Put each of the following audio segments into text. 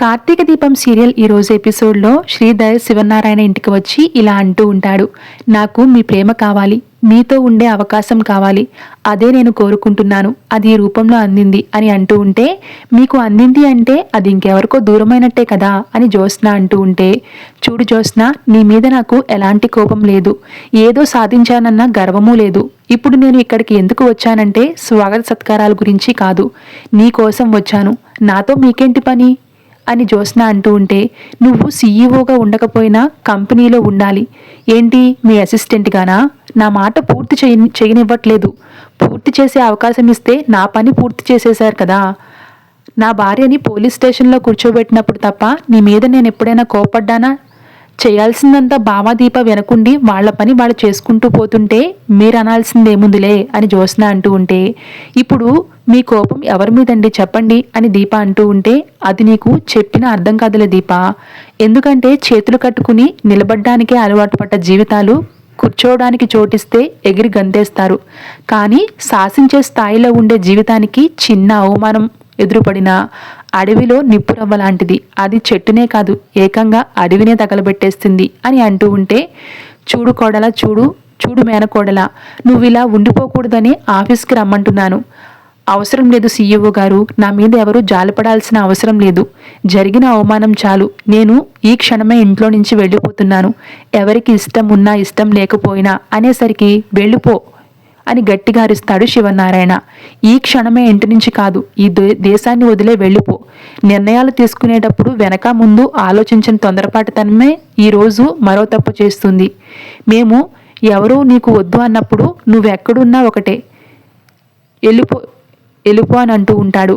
కార్తీక దీపం సీరియల్ ఈ రోజు ఎపిసోడ్లో శ్రీధర్ శివనారాయణ ఇంటికి వచ్చి ఇలా అంటూ ఉంటాడు నాకు మీ ప్రేమ కావాలి మీతో ఉండే అవకాశం కావాలి అదే నేను కోరుకుంటున్నాను అది ఈ రూపంలో అందింది అని అంటూ ఉంటే మీకు అందింది అంటే అది ఇంకెవరికో దూరమైనట్టే కదా అని జ్యోత్స్న అంటూ ఉంటే చూడు జ్యోత్స్న నీ మీద నాకు ఎలాంటి కోపం లేదు ఏదో సాధించానన్న గర్వమూ లేదు. ఇప్పుడు నేను ఇక్కడికి ఎందుకు వచ్చానంటే స్వాగత సత్కారాల గురించి కాదు నీ కోసం వచ్చాను. నాతో మీకేంటి పని? అని జ్యోత్స్న అంటూ ఉంటే నువ్వు సీఈఓగా ఉండకపోయినా కంపెనీలో ఉండాలి. ఏంటి మీ అసిస్టెంట్గానా? నా మాట పూర్తి చేయని చేయనివ్వట్లేదు. పూర్తి చేసే అవకాశం ఇస్తే నా పని పూర్తి చేసేశారు కదా. నా భార్యని పోలీస్ స్టేషన్లో కూర్చోబెట్టినప్పుడు తప్ప నీ మీద నేను ఎప్పుడైనా కోపడ్డానా? చేయాల్సిందంతా భావాదీప వెనకుండి వాళ్ళ పని వాళ్ళు చేసుకుంటూ పోతుంటే మీరు అనాల్సిందేముందిలే అని జ్యోత్స్న అంటూ ఉంటే ఇప్పుడు మీ కోపం ఎవరి మీదండి చెప్పండి అని దీప అంటూ ఉంటే అది నీకు చెప్పిన అర్థం కాదులే దీప. ఎందుకంటే చేతులు కట్టుకుని నిలబడ్డానికే అలవాటు పడ్డ జీవితాలు కూర్చోవడానికి చోటిస్తే ఎగిరి గంతేస్తారు. కానీ శాసించే స్థాయిలో ఉండే జీవితానికి చిన్న అవమానం ఎదురుపడిన అడవిలో నిప్పురవ్వ లాంటిది. అది చెట్టునే కాదు ఏకంగా అడవినే తగలబెట్టేస్తుంది అని అంటూ ఉంటే చూడు కోడల చూడు చూడు మేనకోడల నువ్వు ఇలా ఉండిపోకూడదని ఆఫీస్కి రమ్మంటున్నాను. అవసరం లేదు సీఈఓ గారు నా మీద ఎవరు జాలిపడాల్సిన అవసరం లేదు. జరిగిన అవమానం చాలు. నేను ఈ క్షణమే ఇంట్లో నుంచి వెళ్ళిపోతున్నాను. ఎవరికి ఇష్టం ఉన్నా ఇష్టం లేకపోయినా అనేసరికి వెళ్ళిపో అని గట్టిగా అరుస్తాడు శివనారాయణ. ఈ క్షణమే ఇంటి నుంచి కాదు ఈ దేశాన్ని వదిలే వెళ్ళిపో. నిర్ణయాలు తీసుకునేటప్పుడు వెనక ముందు ఆలోచించిన తొందరపాటుతనమే ఈరోజు మరో తప్పు చేస్తుంది. మేము ఎవరూ నీకు వద్దు అన్నప్పుడు నువ్వెక్కడున్నా ఒకటే. వెళ్ళిపో వెళ్ళిపో అని అంటూ ఉంటాడు.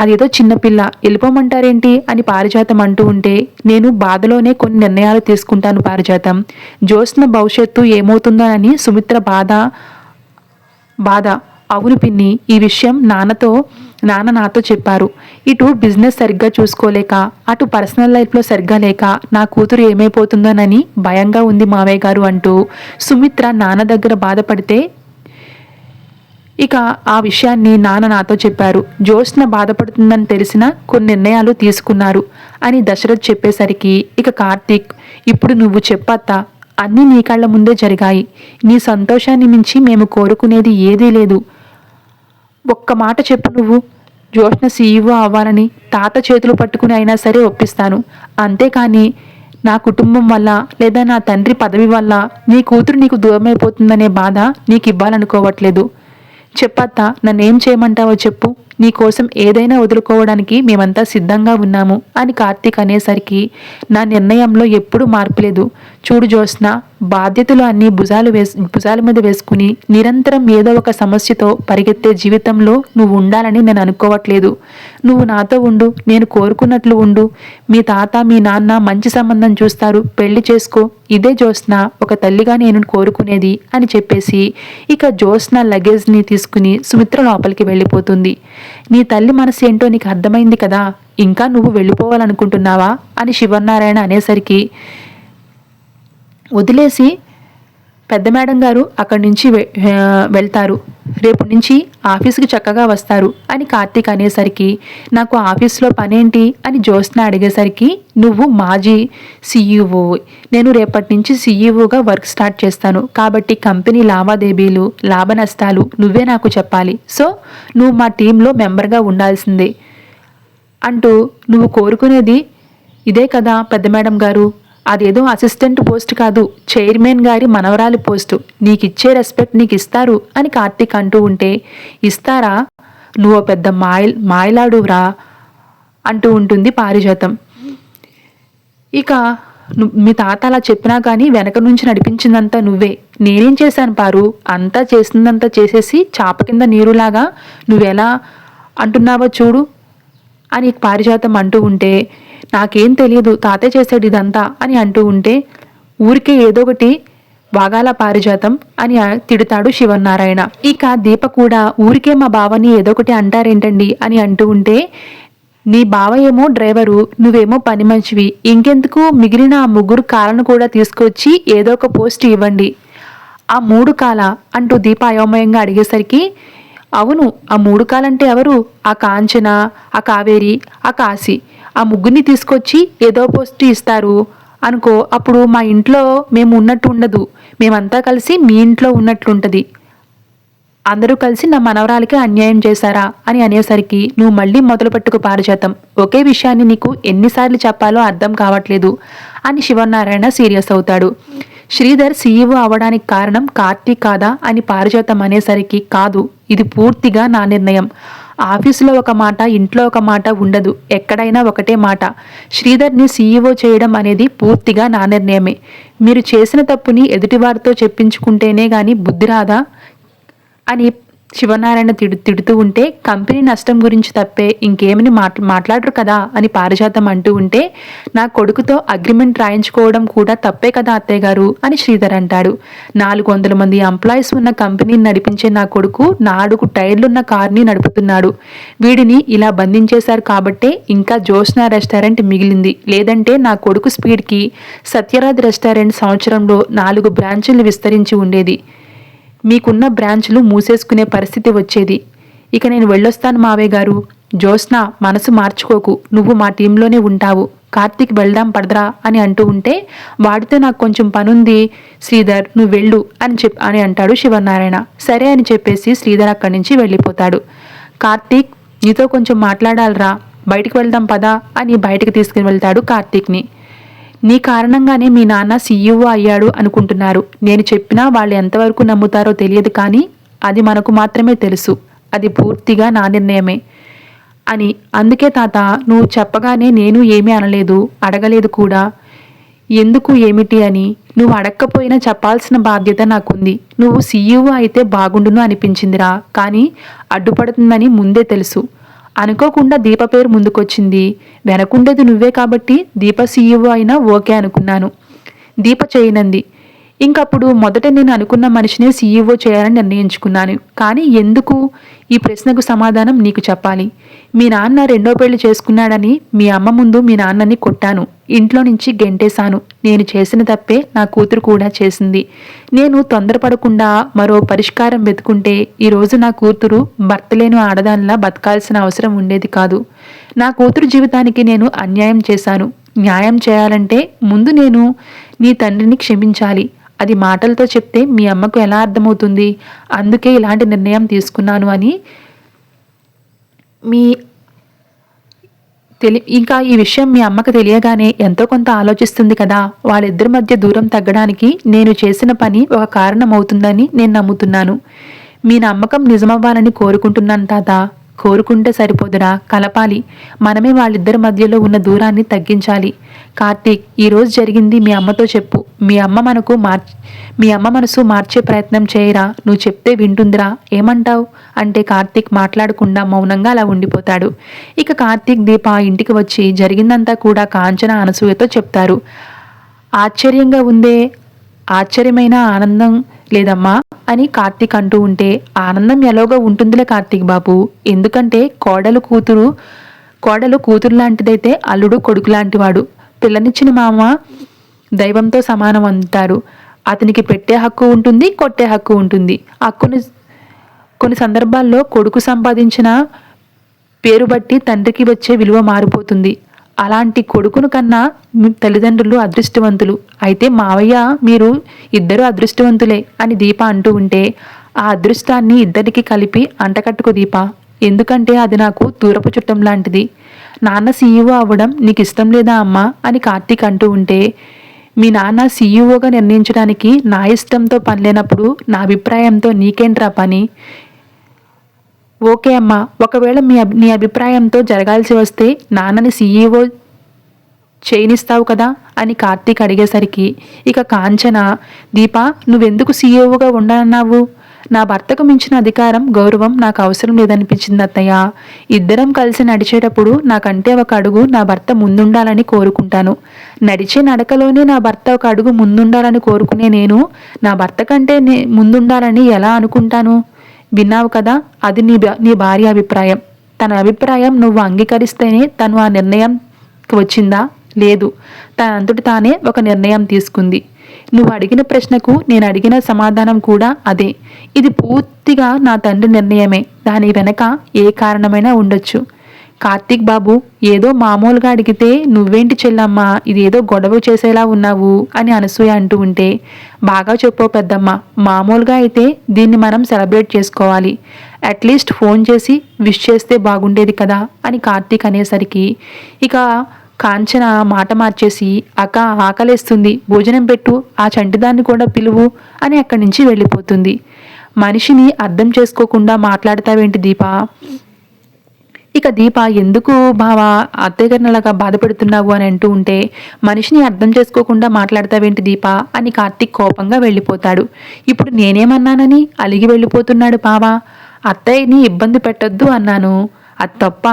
అదేదో చిన్నపిల్ల వెళ్ళిపోమంటారేంటి అని పారిజాతం అంటూ ఉంటే నేను బాధలోనే కొన్ని నిర్ణయాలు తీసుకుంటాను పారిజాతం. జ్యోత్స్న భవిష్యత్తు ఏమవుతుందోనని సుమిత్ర బాధ బాధ. అవును పిన్ని ఈ విషయం నాన్నతో నాన్న నాతో చెప్పారు. ఇటు బిజినెస్ సరిగ్గా చూసుకోలేక అటు పర్సనల్ లైఫ్లో సరిగ్గా లేక నా కూతురు ఏమైపోతుందోనని భయంగా ఉంది మావయ్య గారు అంటూ సుమిత్ర నాన్న దగ్గర బాధపడితే ఇక ఆ విషయాన్ని నాన్న నాతో చెప్పారు. జ్యోత్స్న బాధపడుతుందని తెలిసిన కొన్ని నిర్ణయాలు తీసుకున్నారు అని దశరథ్ చెప్పేసరికి ఇక కార్తీక్ ఇప్పుడు నువ్వు చెప్పత్తా అన్నీ నీ కళ్ళ ముందే జరిగాయి. నీ సంతోషాన్ని మించి మేము కోరుకునేది ఏదీ లేదు. ఒక్క మాట చెప్పు నువ్వు. జ్యోష్ణ సీఈఓ అవ్వాలని తాత చేతులు పట్టుకుని అయినా సరే ఒప్పిస్తాను. అంతేకాని నా కుటుంబం వల్ల లేదా నా తండ్రి పదవి వల్ల నీ కూతురు నీకు దూరమైపోతుందనే బాధ నీకు ఇవ్వాలనుకోవట్లేదు చెప్పత్తా నన్నేం చేయమంటావో చెప్పు. నీ కోసం ఏదైనా వదులుకోవడానికి మేమంతా సిద్ధంగా ఉన్నాము. అని కార్తీక్ అనేసరికి నా నిర్ణయంలో ఎప్పుడూ మార్పులేదు చూడు జ్యోత్స్న బాధ్యతలు అన్ని భుజాలు వేసు భుజాల మీద వేసుకుని నిరంతరం ఏదో ఒక సమస్యతో పరిగెత్తే జీవితంలో నువ్వు ఉండాలని నేను అనుకోవట్లేదు. నువ్వు నాతో ఉండు నేను కోరుకున్నట్లు ఉండు. మీ తాత మీ నాన్న మంచి సంబంధం చూస్తారు. పెళ్ళి చేసుకో. ఇదే జ్యోత్స్న ఒక తల్లిగా నేను కోరుకునేది అని చెప్పేసి ఇక జ్యోత్స్న లగేజ్ని తీసుకుని సుమిత్ర లోపలికి వెళ్ళిపోతుంది. నీ తల్లి మనసు ఏంటో నీకు అర్థమైంది కదా? ఇంకా నువ్వు వెళ్ళిపోవాలనుకుంటున్నావా? అని శివనారాయణ అనేసరికి వదిలేసి పెద్ద మేడం గారు అక్కడి నుంచి వెళ్తారు. రేపు నుంచి ఆఫీస్కి చక్కగా వస్తారు. అని కార్తీక్ అనేసరికి నాకు ఆఫీస్లో పనేంటి? అని జ్యోత్స్న అడిగేసరికి నువ్వు మాజీ సీఈఓ నేను రేపటి నుంచి సీఈఓగా వర్క్ స్టార్ట్ చేస్తాను. కాబట్టి కంపెనీ లావాదేవీలు లాభ నష్టాలు నువ్వే నాకు చెప్పాలి. సో నువ్వు మా టీంలో మెంబర్గా ఉండాల్సిందే. అంటూ నువ్వు కోరుకునేది ఇదే కదా పెద్ద మేడం గారు? అదేదో అసిస్టెంట్ పోస్ట్ కాదు. చైర్మన్ గారి మనవరాలి పోస్టు నీకు ఇచ్చే రెస్పెక్ట్ నీకు ఇస్తారు అని కార్తీక్ అంటూ ఉంటే ఇస్తారా? నువ్వు పెద్ద మాయల్ మాయలాడురా అంటూ ఉంటుంది పారిజాతం. ఇక మీ తాత అలా చెప్పినా కానీ వెనక నుంచి నడిపించిందంతా నువ్వే. నేనేం చేశాను పారు? అంతా చేసిందంతా చేసేసి చాప కింద నీరులాగా నువ్వెలా అంటున్నావో చూడు. అని పారిజాతం అంటూ ఉంటే నాకేం తెలియదు తాతే చేశాడు ఇదంతా అని అంటూ ఉంటే ఊరికే ఏదో ఒకటి వాగాల పారిజాతం అని తిడతాడు శివనారాయణ ఇక దీప కూడా ఊరికే మా బావని ఏదో ఒకటి అంటారేంటండి అని అంటూ ఉంటే నీ బావ ఏమో డ్రైవరు నువ్వేమో పని మంచివి ఇంకెందుకు మిగిలిన ఆ ముగ్గురు కాలను కూడా తీసుకొచ్చి ఏదో ఒక పోస్ట్ ఇవ్వండి. ఆ మూడు కాల అంటూ దీప అయోమయంగా అడిగేసరికి అవును ఆ మూడు కాలంటే ఎవరు? ఆ కాంచన ఆ కావేరి ఆ కాశీ. ఆ ముగ్గురిని తీసుకొచ్చి ఏదో పోస్ట్ ఇస్తారు. అనుకో అప్పుడు మా ఇంట్లో మేము ఉన్నట్టు ఉండదు. మేమంతా కలిసి మీ ఇంట్లో ఉన్నట్లుంటుంది అందరూ కలిసి నా మనవరాలకి అన్యాయం చేశారా అని అనేసరికి నువ్వు మళ్ళీ మొదలు పెట్టుకు పారిజాతం. ఒకే విషయాన్ని నీకు ఎన్నిసార్లు చెప్పాలో అర్థం కావట్లేదు అని శివనారాయణ సీరియస్ అవుతాడు. శ్రీధర్ సీఈఓ అవడానికి కారణం కార్తీక్ కాదా అని పారిజాతం అనేసరికి కాదు. ఇది పూర్తిగా నా నిర్ణయం. ఆఫీసులో ఒక మాట ఇంట్లో ఒక మాట ఉండదు. ఎక్కడైనా ఒకటే మాట. శ్రీధర్ని సీఈఓ చేయడం అనేది పూర్తిగా నా నిర్ణయమే. మీరు చేసిన తప్పుని ఎదుటివారితో చెప్పించుకుంటేనే కానీ బుద్ధి రాదా? అని శివనారాయణ తిడు తిడుతూ ఉంటే కంపెనీ నష్టం గురించి తప్పే ఇంకేమని మాట్లా మాట్లాడరు కదా అని పారిజాతం అంటూ ఉంటే నా కొడుకుతో అగ్రిమెంట్ రాయించుకోవడం కూడా తప్పే కదా అత్తయ్య గారు అని శ్రీధర్ అంటాడు. నాలుగు వందల మంది ఎంప్లాయీస్ ఉన్న కంపెనీని నడిపించే నా కొడుకు నాలుగు టైర్లున్న కార్ని నడుపుతున్నాడు. వీడిని ఇలా బంధించేశారు కాబట్టే ఇంకా జోష్నా రెస్టారెంట్ మిగిలింది. లేదంటే నా కొడుకు స్పీడ్కి సత్యరాజ్ రెస్టారెంట్ సంవత్సరంలో నాలుగు బ్రాంచులు విస్తరించి ఉండేది. మీకున్న బ్రాంచ్లు మూసేసుకునే పరిస్థితి వచ్చేది. ఇక నేను వెళ్ళొస్తాను మావయ్య గారు. జ్యోత్స్న మనసు మార్చుకోకు. నువ్వు మా టీంలోనే ఉంటావు. కార్తీక్ వెళ్దాం పడదరా అని అంటూ ఉంటే వాడితో నాకు కొంచెం పనుంది. శ్రీధర్ నువ్వు వెళ్ళు అని చెప్ అని అంటాడు శివనారాయణ. సరే అని చెప్పేసి శ్రీధర్ అక్కడి నుంచి వెళ్ళిపోతాడు. కార్తీక్ నీతో కొంచెం మాట్లాడాలరా. బయటికి వెళ్దాం పదా అని బయటికి తీసుకుని వెళ్తాడు కార్తీక్ని. నీ కారణంగానే మీ నాన్న సీఈఓ అయ్యాడు అనుకుంటున్నారు. నేను చెప్పినా వాళ్ళు ఎంతవరకు నమ్ముతారో తెలియదు కానీ అది మనకు మాత్రమే తెలుసు. అది పూర్తిగా నా నిర్ణయమే అని. అందుకే తాత నువ్వు చెప్పగానే నేను ఏమీ అనలేదు అడగలేదు కూడా. ఎందుకు ఏమిటి అని. నువ్వు అడక్కపోయినా చెప్పాల్సిన బాధ్యత నాకుంది. నువ్వు సీఈఓ అయితే బాగుండును అనిపించిందిరా. కానీ అడ్డుపడుతుందని ముందే తెలుసు. అనుకోకుండా దీప పేరు ముందుకొచ్చింది. వెనకుండేది నువ్వే కాబట్టి దీప సీఈఓ అయినా ఓకే అనుకున్నాను. దీప చేయనంది. ఇంకప్పుడు మొదట నేను అనుకున్న మనిషినే సీఈఓ చేయాలని నిర్ణయించుకున్నాను. కానీ ఎందుకు? ఈ ప్రశ్నకు సమాధానం నీకు చెప్పాలి. మీ నాన్న రెండో పెళ్ళి చేసుకున్నాడని మీ అమ్మ ముందు మీ నాన్నని కొట్టాను. ఇంట్లో నుంచి గెంటేశాను. నేను చేసిన తప్పే నా కూతురు కూడా చేసింది. నేను తొందరపడకుండా మరో పరిష్కారం వెతుకుంటే ఈరోజు నా కూతురు భర్తలేని ఆడదానిలా బతకాల్సిన అవసరం ఉండేది కాదు. నా కూతురు జీవితానికి నేను అన్యాయం చేశాను. న్యాయం చేయాలంటే ముందు నేను నీ తండ్రిని క్షమించాలి. అది మాటలతో చెప్తే మీ అమ్మకు ఎలా అర్థమవుతుంది? అందుకే ఇలాంటి నిర్ణయం తీసుకున్నాను అని మీ తెలి ఇంకా ఈ విషయం మీ అమ్మకు తెలియగానే ఎంతో కొంత ఆలోచిస్తుంది కదా? వాళ్ళిద్దరి మధ్య దూరం తగ్గడానికి నేను చేసిన పని ఒక కారణం అవుతుందని నేను నమ్ముతున్నాను. మీ నమ్మకం నిజమవ్వాలని కోరుకుంటున్నాను తాత. కోరుకుంటే సరిపోదురా కలపాలి. మనమే వాళ్ళిద్దరి మధ్యలో ఉన్న దూరాన్ని తగ్గించాలి. కార్తీక్ ఈరోజు జరిగింది మీ అమ్మతో చెప్పు. మీ అమ్మ మనకు మార్ మీ అమ్మ మనసు మార్చే ప్రయత్నం చేయరా? నువ్వు చెప్తే వింటుందిరా. ఏమంటావు? అంటే కార్తీక్ మాట్లాడకుండా మౌనంగా అలా ఉండిపోతాడు. ఇక కార్తీక్ దీప ఇంటికి వచ్చి జరిగిందంతా కూడా కాంచన అనసూయతో చెప్తారు. ఆశ్చర్యంగా ఉందే ఆశ్చర్యమైన ఆనందం లేదమ్మా అని కార్తీక్ అంటూ ఉంటే ఆనందం ఎలాగో ఉంటుందిలే కార్తీక్ బాబు. ఎందుకంటే కోడలు కూతురు కోడలు కూతురు లాంటిదైతే అల్లుడు కొడుకు లాంటివాడు. పిల్లనిచ్చిన మామ దైవంతో సమానం అంటారు అతనికి పెట్టే హక్కు ఉంటుంది కొట్టే హక్కు ఉంటుంది. హక్కుని కొన్ని సందర్భాల్లో కొడుకు సంపాదించిన పేరు బట్టి తండ్రికి వచ్చే విలువ మారిపోతుంది. అలాంటి కొడుకును కన్నా తల్లిదండ్రులు అదృష్టవంతులు. అయితే మావయ్య మీరు ఇద్దరు అదృష్టవంతులే అని దీప అంటూ ఉంటే ఆ అదృష్టాన్ని ఇద్దరికి కలిపి అంటకట్టుకు దీప. ఎందుకంటే అది నాకు దూరపు చుట్టం లాంటిది. నాన్న సీఈఓ అవ్వడం నీకు ఇష్టం లేదా అమ్మా అని కార్తీక్ అంటూ ఉంటే మీ నాన్న సీఈఓగా నిర్ణయించడానికి నా ఇష్టంతో పని లేనప్పుడు నా అభిప్రాయంతో నీకేంట్రా పని? ఓకే అమ్మా ఒకవేళ మీ నీ అభిప్రాయంతో జరగాల్సి వస్తే నాన్నని సీఈఓ చేయనిస్తావు కదా? అని కార్తీక్ అడిగేసరికి ఇక కాంచన దీప నువ్వెందుకు సీఈఓగా ఉండనన్నావు నా భర్తకు మించిన అధికారం గౌరవం నాకు అవసరం లేదనిపించింది అత్తయ్య. ఇద్దరం కలిసి నడిచేటప్పుడు నాకంటే ఒక అడుగు నా భర్త ముందుండాలని కోరుకుంటాను. నడిచే నడకలోనే నా భర్త ఒక అడుగు ముందుండాలని కోరుకునే నేను నా భర్త కంటే ముందుండాలని ఎలా అనుకుంటాను? విన్నావు కదా అది నీ నీ భార్య అభిప్రాయం. తన అభిప్రాయం నువ్వు అంగీకరిస్తేనే తను ఆ నిర్ణయం వచ్చిందా? లేదు. తన అంతటి తానే ఒక నిర్ణయం తీసుకుంది. నువ్వు అడిగిన ప్రశ్నకు నేను అడిగిన సమాధానం కూడా అదే. ఇది పూర్తిగా నా తండ్రి నిర్ణయమే. దాని వెనక ఏ కారణమైనా ఉండొచ్చు. కార్తీక్ బాబు ఏదో మామూలుగా అడిగితే నువ్వేంటి చెల్లమ్మా ఇదేదో గొడవ చేసేలా ఉన్నావు అని అనసూయ అంటూ ఉంటే బాగా చెప్పో పెద్దమ్మ మామూలుగా అయితే దీన్ని మనం సెలబ్రేట్ చేసుకోవాలి. అట్లీస్ట్ ఫోన్ చేసి విష్ చేస్తే బాగుండేది కదా అని కార్తీక్ అనేసరికి ఇక కాంచన మాట మార్చేసి అక్క ఆకలేస్తుంది. భోజనం పెట్టు. ఆ చంటిదాన్ని కూడా పిలువు అని అక్కడి నుంచి వెళ్ళిపోతుంది. మనిషిని అర్థం చేసుకోకుండా మాట్లాడతావేంటి దీప? ఇక దీప ఎందుకు బావ? అత్తయ్య అలాగా బాధపడుతున్నావు? అని అంటూ ఉంటే మనిషిని అర్థం చేసుకోకుండా మాట్లాడతావేంటి దీప? అని కార్తీక్ కోపంగా వెళ్ళిపోతాడు. ఇప్పుడు నేనేమన్నానని? అలిగి వెళ్ళిపోతున్నాడు బావా. అత్తయ్యని ఇబ్బంది పెట్టొద్దు అన్నాను. అది తప్ప?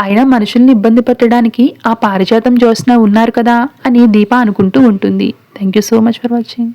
అయినా మనుషుల్ని ఇబ్బంది పెట్టడానికి ఆ పారిజాతం జ్యోత్స్న ఉన్నారు కదా అని దీప అనుకుంటూ ఉంటుంది. Thank you so much for watching